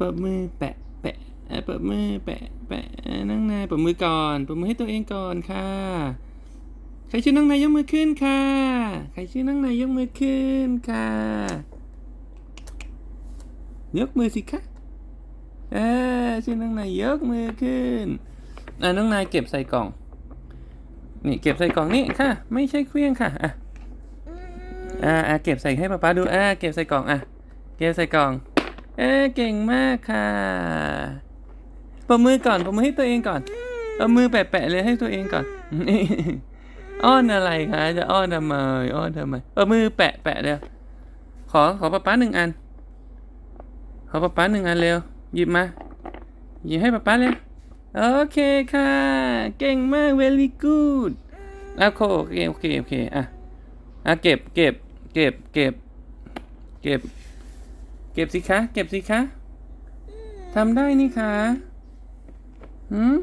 ปรบมือแปะแปะอะปรบมือแปะแปะน้องนายปรบมือก่อนปรบมือให้ตัวเองก่อนค่ะ ใครชื่อน้องนายยกมือขึ้นค่ะ ใครชื่อน้องนายยกมือขึ้นค่ะ ยกมือสิคะเออชื่อน้องนายยกมือขึ้นอะน้องนายเก็บใส่กล่อง นี่เก็บใส่กล่องนี่ค่ะ ไม่ใช่เครื่องค่ะอะอ่าอะเก็บใส่ให้ป๊าป๊าดูอ่าเก็บใส่กล่องอะเก็บใส่กล่อง เอ้เก่งมากค่ะปรบมือก่อนปรบมือให้ตัวเองก่อนเอามือแปะๆเลยให้ตัวเองก่อนอ้อนอะไรคะจะอ้อนทำไมอ้อนทำไมเอามือแปะแปะเร็วขอขอป๊าป๊าหนึ่งอัน ขอป๊าป๊าหนึ่งอันเร็วหยิบมาหยิบให้ป๊าป๊าเร็วโอเคค่ะ เก่งมาก very good อะโอเคโอเคโอเคอะอะเก็บเก็บเก็บเก็บเก็บ ก็บสิคะ เก็บสิคะทำได้นี่คะหืม